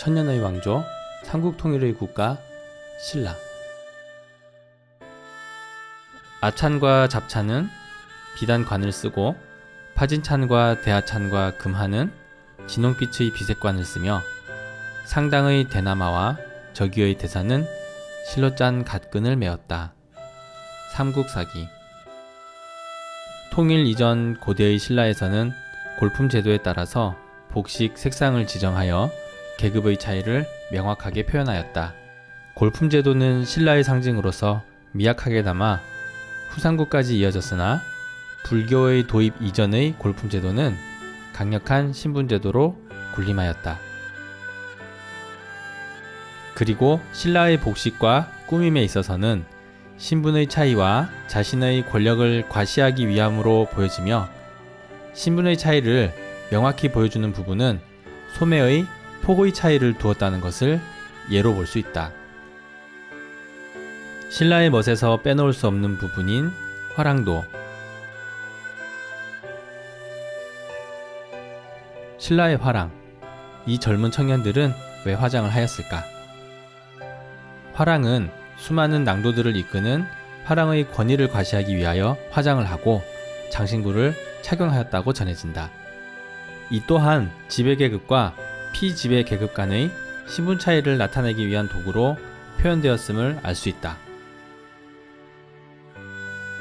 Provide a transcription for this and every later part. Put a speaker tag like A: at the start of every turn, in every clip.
A: 천년의 왕조, 삼국 통일의 국가, 신라. 아찬과 잡찬은 비단관을 쓰고 파진찬과 대하찬과 금하는 진홍빛의 비색관을 쓰며 상당의 대나마와 저기의 대사는 실로 짠 갓끈을 메었다. 삼국사기 통일 이전 고대의 신라에서는 골품 제도에 따라서 복식 색상을 지정하여 계급의 차이를 명확하게 표현하였다. 골품 제도는 신라의 상징으로서 미약하게나마 후삼국까지 이어졌으나 불교의 도입 이전의 골품 제도는 강력한 신분 제도로 군림하였다. 그리고 신라의 복식과 꾸밈에 있어서는 신분의 차이와 자신의 권력을 과시하기 위함으로 보여지며 신분의 차이를 명확히 보여주는 부분은 소매의 폭의 차이를 두었다는 것을 예로 볼 수 있다. 신라의 멋에서 빼놓을 수 없는 부분인 화랑도. 신라의 화랑. 이 젊은 청년들은 왜 화장을 하였을까? 화랑은 수많은 낭도들을 이끄는 화랑의 권위를 과시하기 위하여 화장을 하고 장신구를 착용하였다고 전해진다. 이 또한 지배 계급과 피지배 계급 간의 신분 차이를 나타내기 위한 도구로 표현되었음을 알 수 있다.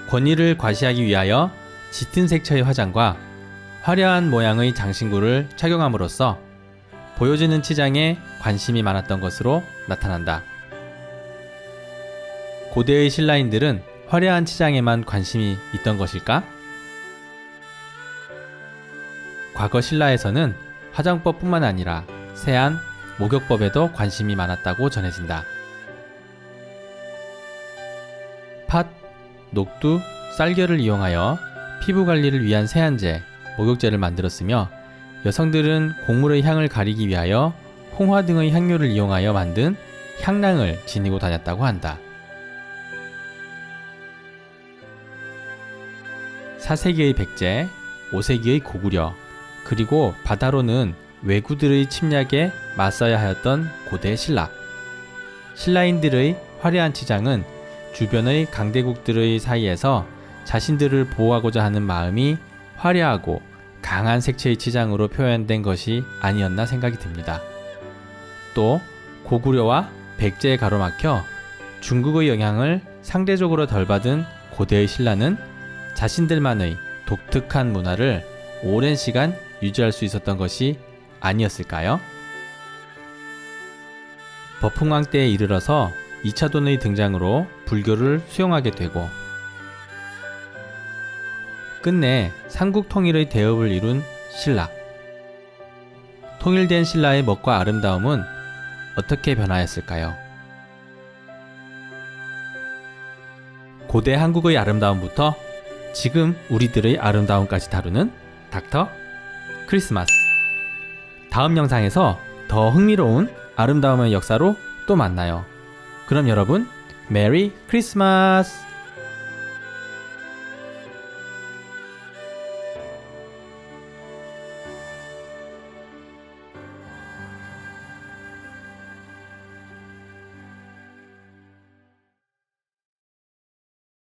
A: 권위를 과시하기 위하여 짙은 색채의 화장과 화려한 모양의 장신구를 착용함으로써 보여지는 치장에 관심이 많았던 것으로 나타난다. 고대의 신라인들은 화려한 치장에만 관심이 있던 것일까? 과거 신라에서는 화장법뿐만 아니라 세안, 목욕법에도 관심이 많았다고 전해진다. 팥, 녹두, 쌀겨를 이용하여 피부 관리를 위한 세안제, 목욕제를 만들었으며 여성들은 곡물의 향을 가리기 위하여 홍화 등의 향료를 이용하여 만든 향랑을 지니고 다녔다고 한다. 4세기의 백제, 5세기의 고구려, 그리고 바다로는 왜구들의 침략에 맞서야 하였던 고대 신라. 신라인들의 화려한 치장은 주변의 강대국들의 사이에서 자신들을 보호하고자 하는 마음이 화려하고 강한 색채의 치장으로 표현된 것이 아니었나 생각이 듭니다. 또 고구려와 백제에 가로막혀 중국의 영향을 상대적으로 덜 받은 고대의 신라는 자신들만의 독특한 문화를 오랜 시간 유지할 수 있었던 것이 아니었을까요? 버풍왕 때에 이르러서 2차 돈의 등장으로 불교를 수용하게 되고 끝내 삼국 통일의 대업을 이룬 신라. 통일된 신라의 멋과 아름다움은 어떻게 변화했을까요? 고대 한국의 아름다움부터 지금 우리들의 아름다움까지 다루는 닥터 크리스마스. 다음 영상에서 더 흥미로운 아름다움의 역사로 또 만나요. 그럼 여러분, 메리 크리스마스!